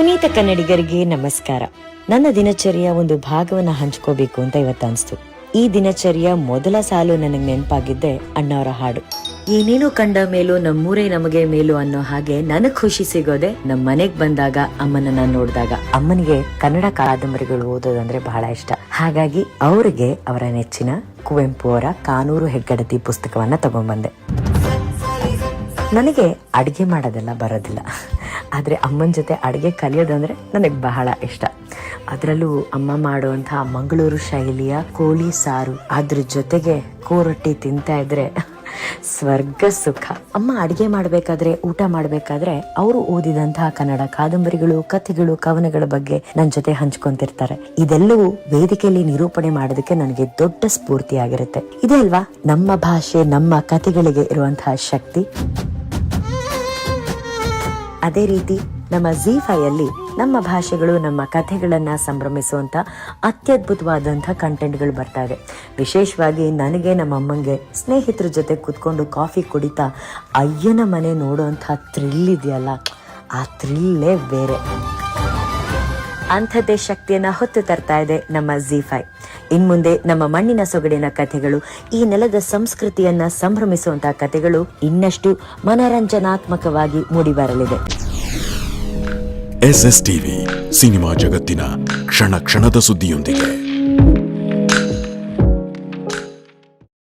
ಪುನೀತ ಕನ್ನಡಿಗರಿಗೆ ನಮಸ್ಕಾರ. ನನ್ನ ದಿನಚರಿಯ ಒಂದು ಭಾಗವನ್ನ ಹಂಚ್ಕೋಬೇಕು ಅಂತ ಇವತ್ತು ಅನ್ಸ್ತು ಈ ದಿನಚರಿಯ ಮೊದಲ ಸಾಲು ನನಗೆ ನೆನಪಾಗಿದ್ದೆ ಅಣ್ಣವರ ಹಾಡು. ಏನೇನು ಕಂಡ ಮೇಲೂ ನಮ್ಮೂರೇ ನಮಗೆ ಮೇಲೂ ಅನ್ನೋ ಹಾಗೆ ನನಗ್ ಖುಷಿ ಸಿಗೋದೆ ನಮ್ ಮನೆಗ್ ಬಂದಾಗ ಅಮ್ಮನನ್ನ ನೋಡಿದಾಗ. ಅಮ್ಮನಿಗೆ ಕನ್ನಡ ಕಾದಂಬರಿಗಳು ಓದೋದಂದ್ರೆ ಬಹಳ ಇಷ್ಟ. ಹಾಗಾಗಿ ಅವರಿಗೆ ಅವರ ನೆಚ್ಚಿನ ಕುವೆಂಪು ಅವರ ಕಾನೂರು ಹೆಗ್ಗಡತಿ ಪುಸ್ತಕವನ್ನ ತಗೊಂಡ್ಬಂದೆ ನನಗೆ ಅಡುಗೆ ಮಾಡೋದೆಲ್ಲ ಬರೋದಿಲ್ಲ. ಆದರೆ ಅಮ್ಮನ ಜೊತೆ ಅಡುಗೆ ಕಲಿಯೋದಂದರೆ ನನಗೆ ಬಹಳ ಇಷ್ಟ. ಅದರಲ್ಲೂ ಅಮ್ಮ ಮಾಡುವಂತಹ ಮಂಗಳೂರು ಶೈಲಿಯ ಕೋಳಿ ಸಾರು. ಅದ್ರ ಜೊತೆಗೆ ಕೋರೊಟ್ಟಿ ತಿಂತಾ ಇದ್ರೆ ಸ್ವರ್ಗ ಸುಖ. ಅಮ್ಮ ಅಡುಗೆ ಮಾಡಬೇಕಾದ್ರೆ, ಊಟ ಮಾಡಬೇಕಾದ್ರೆ ಅವರು ಓದಿದಂತಹ ಕನ್ನಡ ಕಾದಂಬರಿಗಳು, ಕಥೆಗಳು, ಕವನಗಳ ಬಗ್ಗೆ ನನ್ನ ಜೊತೆ ಹಂಚ್ಕೊಂತಿರ್ತಾರೆ. ಇದೆಲ್ಲವೂ ವೇದಿಕೆಯಲ್ಲಿ ನಿರೂಪಣೆ ಮಾಡೋದಕ್ಕೆ ನನಗೆ ದೊಡ್ಡ ಸ್ಫೂರ್ತಿಯಾಗಿರುತ್ತೆ. ಇದೇ ಅಲ್ವಾ? ನಮ್ಮ ಭಾಷೆ, ನಮ್ಮ ಕಥೆಗಳಿಗೆ ಇರುವಂತಹ ಶಕ್ತಿ. ಅದೇ ರೀತಿ ನಮ್ಮ ಝೀ ಫೈಯಲ್ಲಿ ನಮ್ಮ ಭಾಷೆಗಳು, ನಮ್ಮ ಕಥೆಗಳನ್ನು ಸಂಭ್ರಮಿಸುವಂಥ ಅತ್ಯದ್ಭುತವಾದಂಥ ಕಂಟೆಂಟ್ಗಳು ಬರ್ತಾ ಇದೆ. ವಿಶೇಷವಾಗಿ ನನಗೆ ನಮ್ಮ ಅಮ್ಮಂಗೆ ಸ್ನೇಹಿತರ ಜೊತೆ ಕುತ್ಕೊಂಡು ಕಾಫಿ ಕುಡಿತಾ ಅಯ್ಯನ ಮನೆ ನೋಡುವಂಥ ಥ್ರಿಲ್ ಇದೆಯಲ್ಲ, ಆ ಥ್ರಿಲ್ಲೇ ಬೇರೆ. ಅಂಥದ್ದೇ ಶಕ್ತಿಯನ್ನ ಹೊತ್ತು ತರ್ತಾ ಇದೆ ನಮ್ಮ ಝೀಫೈ. ಇನ್ಮುಂದೆ ನಮ್ಮ ಮಣ್ಣಿನ ಸೊಗಡಿನ ಕಥೆಗಳು, ಈ ನೆಲದ ಸಂಸ್ಕೃತಿಯನ್ನ ಸಂಭ್ರಮಿಸುವಂತಹ ಕಥೆಗಳು ಇನ್ನಷ್ಟು ಮನರಂಜನಾತ್ಮಕವಾಗಿ ಮೂಡಿಬರಲಿದೆ. ಎಸ್ ಎಸ್ ಟಿವಿ ಸಿನಿಮಾ ಜಗತ್ತಿನ ಕ್ಷಣ ಕ್ಷಣದ ಸುದ್ದಿಯೊಂದಿಗೆ.